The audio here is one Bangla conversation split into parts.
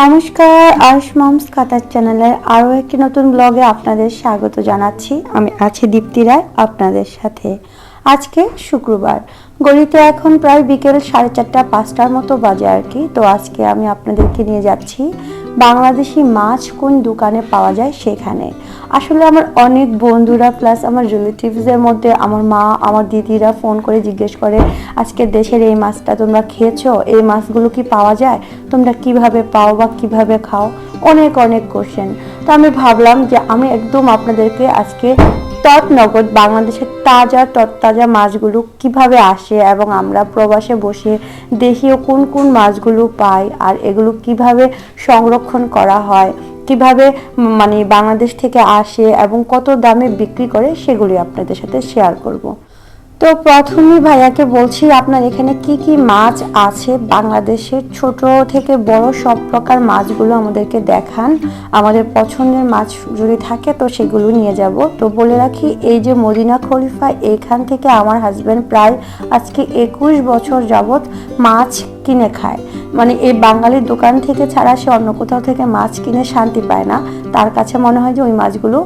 নমস্কার, আয়ুষ মমস, কাতার চ্যানেলের আরও একটি নতুন ব্লগে আপনাদের স্বাগত জানাচ্ছি। আমি আছি দীপ্তি রায়, আপনাদের সাথে। আজকে শুক্রবার। গলিতে এখন প্রায় বিকেল সাড়ে চারটা, পাঁচটার মতো বাজে আর কি। তো আজকে আমি আপনাদেরকে নিয়ে যাচ্ছি বাংলাদেশি মাছ কোন দোকানে পাওয়া যায় সেখানে। আসলে আমার অনেক বন্ধুরা প্লাস আমার রিলেটিভসের মধ্যে আমার মা, আমার দিদিরা ফোন করে জিজ্ঞেস করে, আজকে দেশের এই মাছটা তোমরা খেয়েছো? এই মাছগুলো কি পাওয়া যায়? তোমরা কীভাবে পাও বা কীভাবে খাও? অনেক অনেক কোশ্চেন তো আমি ভাবলাম যে আমি একদম আপনাদেরকে আজকে তৎনগদ বাংলাদেশের তাজা তৎতাজা মাছগুলো কীভাবে আসে এবং আমরা প্রবাসে বসে দেশীয় কোন কোন মাছগুলো পাই আর এগুলো কীভাবে সংরক্ষণ করা হয়। কীভাবে মানে বাংলাদেশ থেকে আসে এবং কত দামে বিক্রি করে সেগুলি আপনাদের সাথে শেয়ার করব। তো প্রথমে ভাইয়াকে বলছি, আপনার এখানে কি কি মাছ আছে? বাংলাদেশের ছোট থেকে বড় সব প্রকার মাছগুলো আমাদেরকে দেখান। আমাদের পছন্দের মাছ যদি থাকে তো সেগুলো নিয়ে যাব। তো বলে রাখি, এই যে মদিনা খলিফা, এখান থেকে আমার হাজব্যান্ড প্রায় আজকে একুশ বছর যাবত মাছ কিনে খায়। মানে এই বাঙালির দোকান থেকে ছাড়া সে অন্য কোথাও থেকে মাছ কিনে শান্তি পায় না। তার কাছে মনে হয় যে ওই মাছগুলো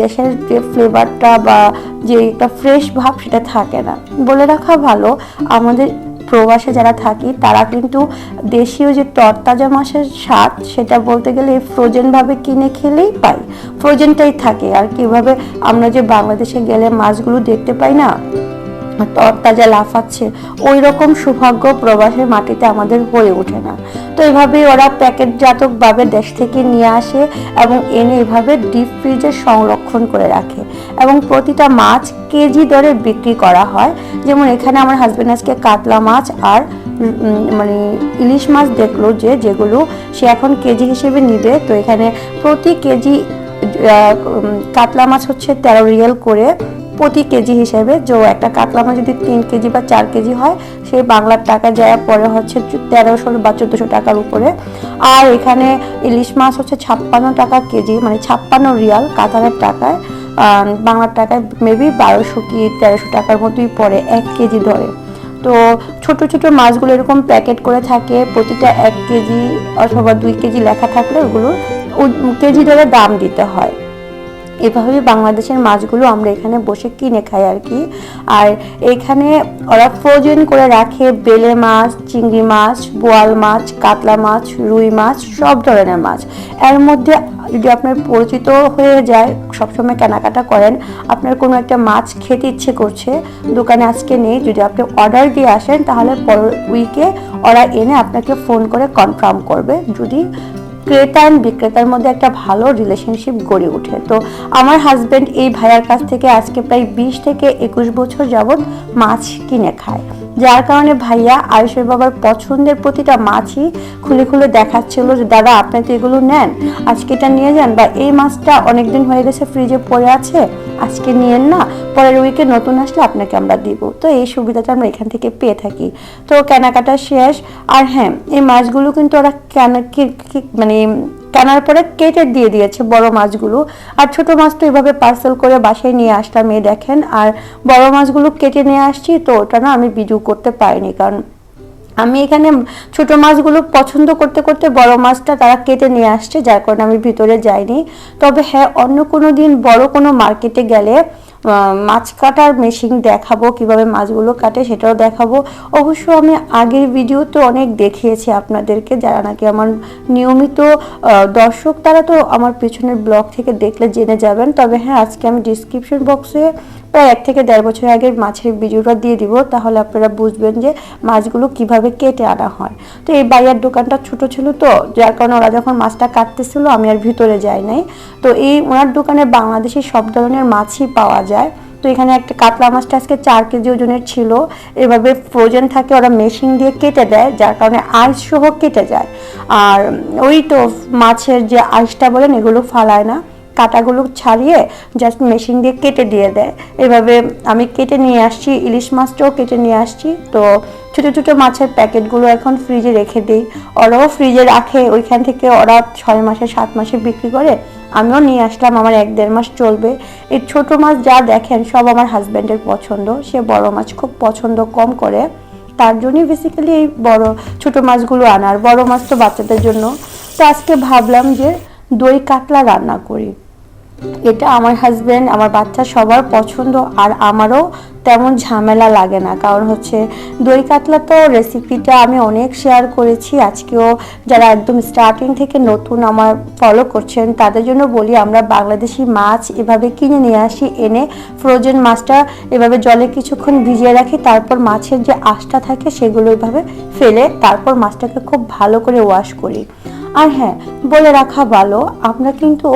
দেশের যে ফ্লেভারটা বা যে একটা ফ্রেশ ভাব সেটা থাকে না। বলে রাখা ভালো, আমাদের প্রবাসে যারা থাকি, তারা কিন্তু দেশীয় যে তরতাজা মাছের স্বাদ, সেটা বলতে গেলে ফ্রোজেনভাবে কিনে খেলেই পাই ফ্রোজেনটাই থাকে। আর কীভাবে আমরা যে বাংলাদেশে গেলে মাছগুলো দেখতে পাই না? তরতাজা লাফাচ্ছে ওই রকম সৌভাগ্য প্রবাসের মাটিতে আমাদের হয়ে ওঠে না। তো এভাবেই ওরা প্যাকেটজাতকভাবে দেশ থেকে নিয়ে আসে এবং এনে এভাবে ডিপ ফ্রিজে সংরক্ষণ করে রাখে এবং প্রতিটা মাছ কেজি দরে বিক্রি করা হয়। যেমন এখানে আমার হাজব্যান্ড আজকে কাতলা মাছ আর মানে ইলিশ মাছ দেখল যে, যেগুলো সে এখন কেজি হিসেবে নিবে। তো এখানে প্রতি কেজি কাতলা মাছ হচ্ছে তেরো রিয়েল করে। প্রতি কেজি হিসেবে যে একটা কাতলা মাছ যদি তিন কেজি বা চার কেজি হয় সেই বাংলার টাকা যায় পরে হচ্ছে তেরোশো বা চোদ্দোশো টাকার উপরে। আর এখানে ইলিশ মাছ হচ্ছে ছাপ্পান্ন টাকা কেজি মানে ছাপ্পান্ন রিয়াল কাতারের টাকায়। বাংলার টাকায় মেবি বারোশো কি তেরোশো টাকার মতোই পড়ে এক কেজি ধরে। তো ছোট ছোট মাছগুলো এরকম প্যাকেট করে থাকে, প্রতিটা এক কেজি অথবা দুই কেজি লেখা থাকলে ওগুলো কেজি ধরে দাম দিতে হয়। এভাবেই বাংলাদেশের মাছগুলো আমরা এখানে বসে কিনে খাই আর কি। আর এখানে ওরা ফ্রোজেন করে রাখে বেলে মাছ, চিংড়ি মাছ, বোয়াল মাছ, কাতলা মাছ, রুই মাছ, সব ধরনের মাছ। এর মধ্যে যদি আপনার পরিচিত হয়ে যায়, সবসময় কেনাকাটা করেন, আপনার কোনো একটা মাছ খেতে ইচ্ছে করছে, দোকানে আজকে নেই, যদি আপনি অর্ডার দিয়ে আসেন, তাহলে পরের উইকে ওরা এনে আপনাকে ফোন করে কনফার্ম করবে। যদি ক্রেতা অ্যান্ড বিক্রেতার মধ্যে একটা ভালো রিলেশনশিপ গড়ে ওঠে। তো আমার হাজব্যান্ড এই ভাইয়ার কাছ থেকে আজকে প্রায় বিশ থেকে একুশ বছর যাবৎ মাছ কিনে খায়। যার কারণে ভাইয়া আয়ুষের বাবার পছন্দের প্রতিটা মাছই খুলে খুলে দেখাচ্ছিল যে, দাদা, আপনি তো এগুলো নেন। আজকে এটা নিয়ে যান বা এই মাছটা অনেকদিন হয়ে গেছে ফ্রিজে পড়ে আছে, আজকে নিয়েন না। পরের উইকে নতুন আসলে আপনাকে আমরা দিব। তো এই সুবিধাটা আমরা এখান থেকে পেয়ে থাকি। তো কেনাকাটা শেষ। আর হ্যাঁ এই মাছগুলো কিন্তু ওরা কেন মানে কেনার পরে কেটে দিয়ে দিয়েছে বড় মাছগুলো। আর ছোট মাছ তো এভাবে পার্সেল করে বাসায় নিয়ে আসলাম এ দেখেন। আর বড় মাছগুলো কেটে নিয়ে আসছি তো ওটা না আমি ভিডিও করতে পারিনি কারণ আমি এখানে ছোট মাছগুলো পছন্দ করতে করতে বড় মাছটা তারা কেটে নিয়ে আসছে, যার কারণে আমি ভিতরে যাইনি। তবে হ্যাঁ অন্য কোনো দিন বড় কোনো মার্কেটে গেলে মাছ কাটার মেশিন দেখাবো, কীভাবে মাছগুলো কাটে সেটাও দেখাবো। অবশ্য আমি আগের ভিডিও তো অনেক দেখিয়েছি আপনাদেরকে, যারা নাকি আমার নিয়মিত দর্শক, তারা তো আমার পিছনের ব্লগ থেকে দেখলে জেনে যাবেন। তবে হ্যাঁ আজকে আমি ডিসক্রিপশন বক্সে প্রায় এক থেকে দেড় বছর আগে মাছের ভিডিওটা দিয়ে দিব, তাহলে আপনারা বুঝবেন যে মাছগুলো কীভাবে কেটে আনা হয়। তো এই বাইয়ার দোকানটা ছোট ছিল তো, যার কারণে ওরা যখন মাছটা কাটতেছিল, আমি আর ভিতরে যাই নাই। তো এই ওনার দোকানে বাংলাদেশি সব ধরনের মাছই পাওয়া যায়। তো এখানে একটা কাতলা মাছটা আজকে চার কেজি ওজনের ছিল। এভাবে ফ্রোজেন থাকে, ওরা মেশিন দিয়ে কেটে দেয়, যার কারণে আইস সহ কেটে যায়। আর ওই তো মাছের যে আইসটা বলেন, এগুলো ফালায় না। কাটাগুলো ছাড়িয়ে জাস্ট মেশিন দিয়ে কেটে দিয়ে দেয়। এভাবে আমি কেটে নিয়ে আসছি, ইলিশ মাছটাও কেটে নিয়ে আসছি। তো ছোটো ছোটো মাছের প্যাকেটগুলো এখন ফ্রিজে রেখে দিই। ওরাও ফ্রিজে রাখে, ওইখান থেকে ওরা ছয় মাসে, সাত মাসে বিক্রি করে। আমিও নিয়ে আসলাম, আমার এক দেড় মাস চলবে। এই ছোট মাছ যা দেখেন, সব আমার হাজব্যান্ডের পছন্দ। সে বড় মাছ খুব পছন্দ, কম করে। তার জন্যই বেসিক্যালি এই বড়, ছোট মাছগুলো আনার। বড় মাছ তো বাচ্চাদের জন্য। তো আজকে ভাবলাম যে দই কাতলা রান্না করি। এটা আমার হাজব্যান্ড আমার বাচ্চা, সবার পছন্দ আর আমারও তেমন ঝামেলা লাগে না। কারণ হচ্ছে দই কাতলা তো রেসিপিটা আমি অনেক শেয়ার করেছি। আজকেও যারা একদম স্টার্টিং থেকে নতুন আমার ফলো করছেন, তাদের জন্য বলি আমরা বাংলাদেশি মাছ এভাবে কিনে নিয়ে আসি, এনে ফ্রোজেন মাছটা এভাবে জলে কিছুক্ষণ ভিজিয়ে রাখি, তারপর মাছের যে আঁশটা থাকে সেগুলো এভাবে ফেলে, তারপর মাছটাকে খুব ভালো করে ওয়াশ করি। আর হ্যাঁ বলে রাখা ভালো, আমরা কিন্তু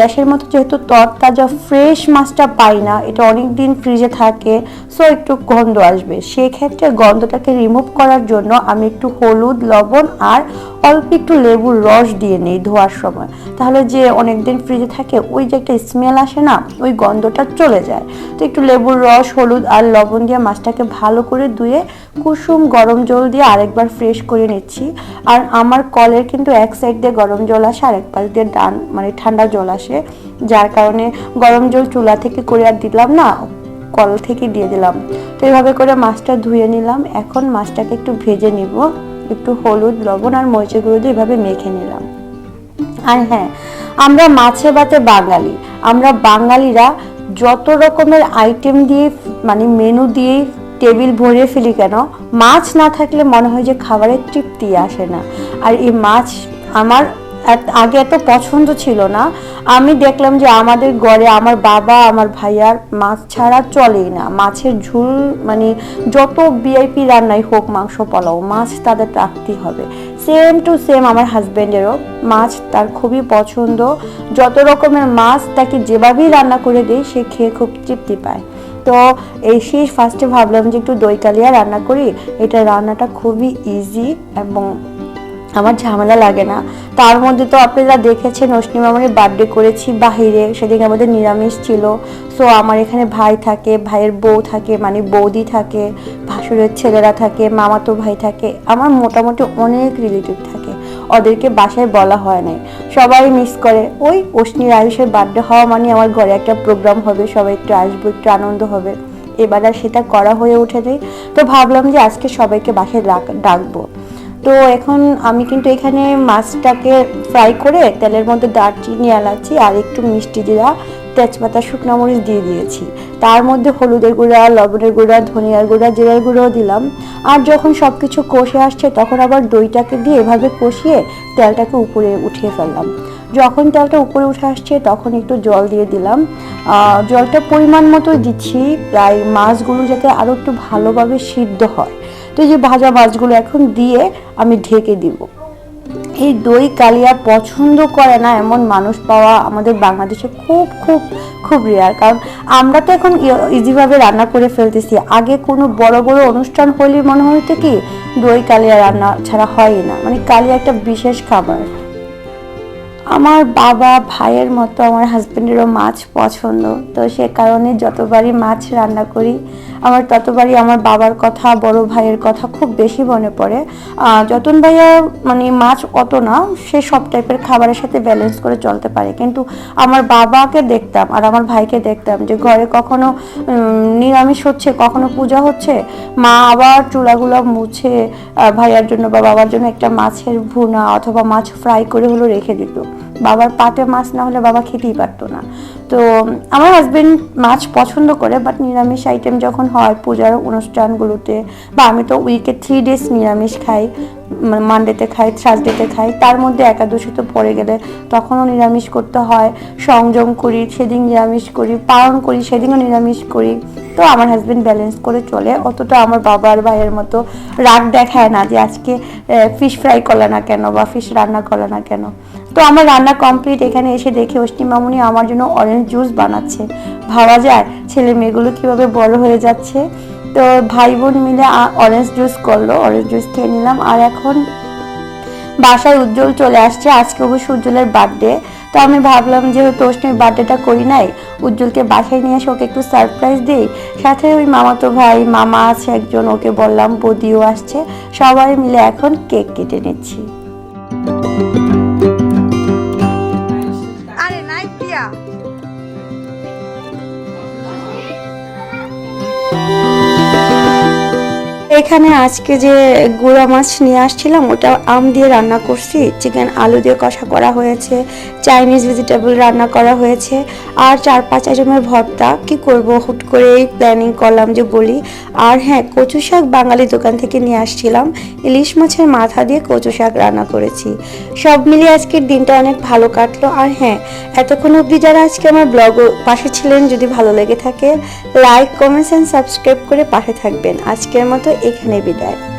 দেশের মতো যেহেতু তরতাজা ফ্রেশ মাছটা পাই না, এটা অনেক দিন ফ্রিজে থাকে সো একটু গন্ধ আসবে। সেক্ষেত্রে গন্ধটাকে রিমুভ করার জন্য আমি একটু হলুদ, লবণ আর অল্প একটু লেবুর রস দিয়ে নিই ধোয়ার সময়। তাহলে যে অনেক দিন ফ্রিজে থাকে, ওই যে একটা স্মেল আসে না, ওই গন্ধটা চলে যায়। তো একটু লেবুর রস, হলুদ আর লবণ দিয়ে মাছটাকে ভালো করে ধুয়ে কুসুম গরম জল দিয়ে আরেকবার ফ্রেশ করে নিচ্ছি। আর আমার কলের কিন্তু এক সাইড দিয়ে গরম জল আসে আর এক পাশ দিয়ে ডান মানে ঠান্ডা জল আসে। যার কারণে গরম জল চুলা থেকে করে আর দিলাম না। কল থেকে দিয়ে দিলাম। তো এইভাবে করে মাছটা ধুয়ে নিলাম। এখন মাছটাকে একটু ভেজে নিব। একটু হলুদ, লবণ আর মরিচের গুঁড়ো দিয়ে এভাবে মেখে নিলাম। আর হ্যাঁ আমরা মাছে ভাতে বাঙালি। আমরা বাঙালিরা যত রকমের আইটেম দিয়ে মানে মেনু দিয়ে টেবিল ভরিয়ে ফেলি কেন, মাছ না থাকলে মনে হয় যে খাবারের তৃপ্তি আসে না। আর এই মাছ আমার আগে এত পছন্দ ছিল না। আমি দেখলাম যে আমাদের ঘরে আমার বাবা, আমার ভাইয়ার মাছ ছাড়া চলেই না। মাছের ঝুল মানে যত ভিআইপি রান্নাই হোক, মাংস, পোলাও, মাছ তাদের রাখতেই হবে। সেম টু সেম আমার হাজব্যান্ডেরও মাছ তার খুবই পছন্দ। যত রকমের মাছ তাকে যেভাবেই রান্না করে দিই, সে খেয়ে খুব তৃপ্তি পায়। তো এই সেই ফার্স্টে ভাবলাম যে একটু দই কালিয়া রান্না করি। এটা রান্নাটা খুবই ইজি এবং আমার ঝামেলা লাগে না। তার মধ্যে তো আপনারা দেখেছেন অশ্নি মামার বার্থডে করেছি বাহিরে সেদিন আমাদের নিরামিষ ছিল। সো আমার এখানে ভাই থাকে, ভাইয়ের বউ থাকে মানে বৌদি থাকে, ভাসুরের ছেলেরা থাকে, মামাতো ভাই থাকে। আমার মোটামুটি অনেক রিলেটিভ থাকে। ওদেরকে বাসায় বলা হয় নাই। সবাই মিস করে। ওই অশ্নির আয়ুষের বার্থডে হওয়া মানে আমার ঘরে একটা প্রোগ্রাম হবে, সবাই একটু আসব, একটু আনন্দ হবে। এবার আর সেটা করা হয়ে ওঠেনি। তো ভাবলাম যে আজকে সবাইকে বাসায় ডাক- ডাকবো। তো এখন আমি কিন্তু এখানে মাছটাকে ফ্রাই করে তেলের মধ্যে দারচিনি, এলাচি আর একটু মিষ্টি জিরা, তেজপাতা, শুকনো মরিচ দিয়ে দিয়েছি। তার মধ্যে হলুদের গুঁড়া, লবণের গুঁড়া, ধনিয়ার গুঁড়া, জিরার গুঁড়াও দিলাম। আর যখন সব কিছু কষে আসছে, তখন আবার দইটাকে দিয়ে এভাবে কষিয়ে তেলটাকে উপরে উঠিয়ে ফেললাম। যখন তেলটা উপরে উঠে আসছে, তখন একটু জল দিয়ে দিলাম। জলটা পরিমাণ মতো দিচ্ছি। প্রায় মাছগুলো যাতে আরও একটু ভালোভাবে সিদ্ধ হয়। তো এই যে ভাজা মাছগুলো এখন দিয়ে আমি ঢেকে দিব। এই দই কালিয়া পছন্দ করে না এমন মানুষ পাওয়া আমাদের বাংলাদেশে খুব খুব খুব রেয়ার কারণ আমরা তো এখন ইজিভাবে রান্না করে ফেলতেছি। আগে কোনো বড় বড় অনুষ্ঠান হলে মনে হইতো কি, দই কালিয়া রান্না ছাড়া হয়ই না। মানে কালিয়া একটা বিশেষ খাবার। আমার বাবা ভাইয়ের মতো আমার হাজবেন্ডেরও মাছ পছন্দ। তো সে কারণে যতবারই মাছ রান্না করি আমার ততবারই আমার বাবার কথা, বড় ভাইয়ের কথা খুব বেশি মনে পড়ে। যতন ভাইয়া মানে মাছ অত না, সে সব টাইপের খাবারের সাথে ব্যালেন্স করে চলতে পারে। কিন্তু আমার বাবাকে দেখতাম আর আমার ভাইকে দেখতাম যে ঘরে কখনো নিরামিষ হচ্ছে, কখনো পূজা হচ্ছে, মা আবার চুলাগুলো মুছে ভাইয়ার জন্য বা বাবার জন্য একটা মাছের ভুনা অথবা মাছ ফ্রাই করে হলো রেখে দিত। বাবার পাটে মাছ না হলে বাবা খেতেই পারতো না। তো আমার হাজবেন্ড মাছ পছন্দ করে বাট নিরামিষ আইটেম যখন হয় পূজার অনুষ্ঠানগুলোতে, বা আমি তো উইকে থ্রি ডেজ নিরামিষ খাই মানডেতে খাই থার্সডেতে খাই, তার মধ্যে একাদশী তো পড়ে গেলে তখনও নিরামিষ করতে হয়। সংযম করি, সেদিন নিরামিষ করি, পালন করি, সেদিনও নিরামিষ করি। তো আমার হাজবেন্ড ব্যালেন্স করে চলে, অতটা আমার বাবার ভাইয়ের মতো রাগ দেখায় না যে আজকে ফিশ ফ্রাই করলে না কেন বা ফিশ রান্না করলে না কেন। তো আমার রান্না কমপ্লিট এখানে এসে দেখে অষ্টি মামুনি আমার জন্য অরেঞ্জ জুস বানাচ্ছে। ভাবা যায় ছেলে মেয়েগুলো কীভাবে বড় হয়ে যাচ্ছে। তো ভাই বোন মিলে অরেঞ্জ জুস করল অরেঞ্জ জুস খেয়ে নিলাম। আর এখন বাসায় উজ্জ্বল চলে আসছে, আজকে অবশ্য উজ্জ্বলের বার্থডে তো আমি ভাবলাম যেহেতু অষ্টমীর বার্থডেটা করি নাই, উজ্জ্বলকে বাসায় নিয়ে এসে ওকে একটু সারপ্রাইজ দিই। সাথে ওই মামাতো ভাই, মামা আছে একজন, ওকে বললাম বদিও আসছে। সবাই মিলে এখন কেক কেটে নিচ্ছি। এখানে আজকে যে গুঁড়া মাছ নিয়ে আসছিলাম, ওটা আম দিয়ে রান্না করছি। চিকেন আলু দিয়ে কষা করা হয়েছে। চাইনিজ ভেজিটেবল রান্না করা হয়েছে। আর চার পাঁচ আইটেমের ভর্তা। কি করব? হুট করে এই প্ল্যানিং করলাম যে বলি। আর হ্যাঁ কচু শাক বাঙালি দোকান থেকে নিয়ে আসছিলাম। ইলিশ মাছের মাথা দিয়ে কচু শাক রান্না করেছি। সব মিলিয়ে আজকের দিনটা অনেক ভালো কাটলো। আর হ্যাঁ এতক্ষণ অবধি যারা আজকে আমার ব্লগ পাশে ছিলেন, যদি ভালো লেগে থাকে লাইক কমেন্টস অ্যান্ড সাবস্ক্রাইব করে পাশে থাকবেন। আজকের মতো এখানে বিদায়।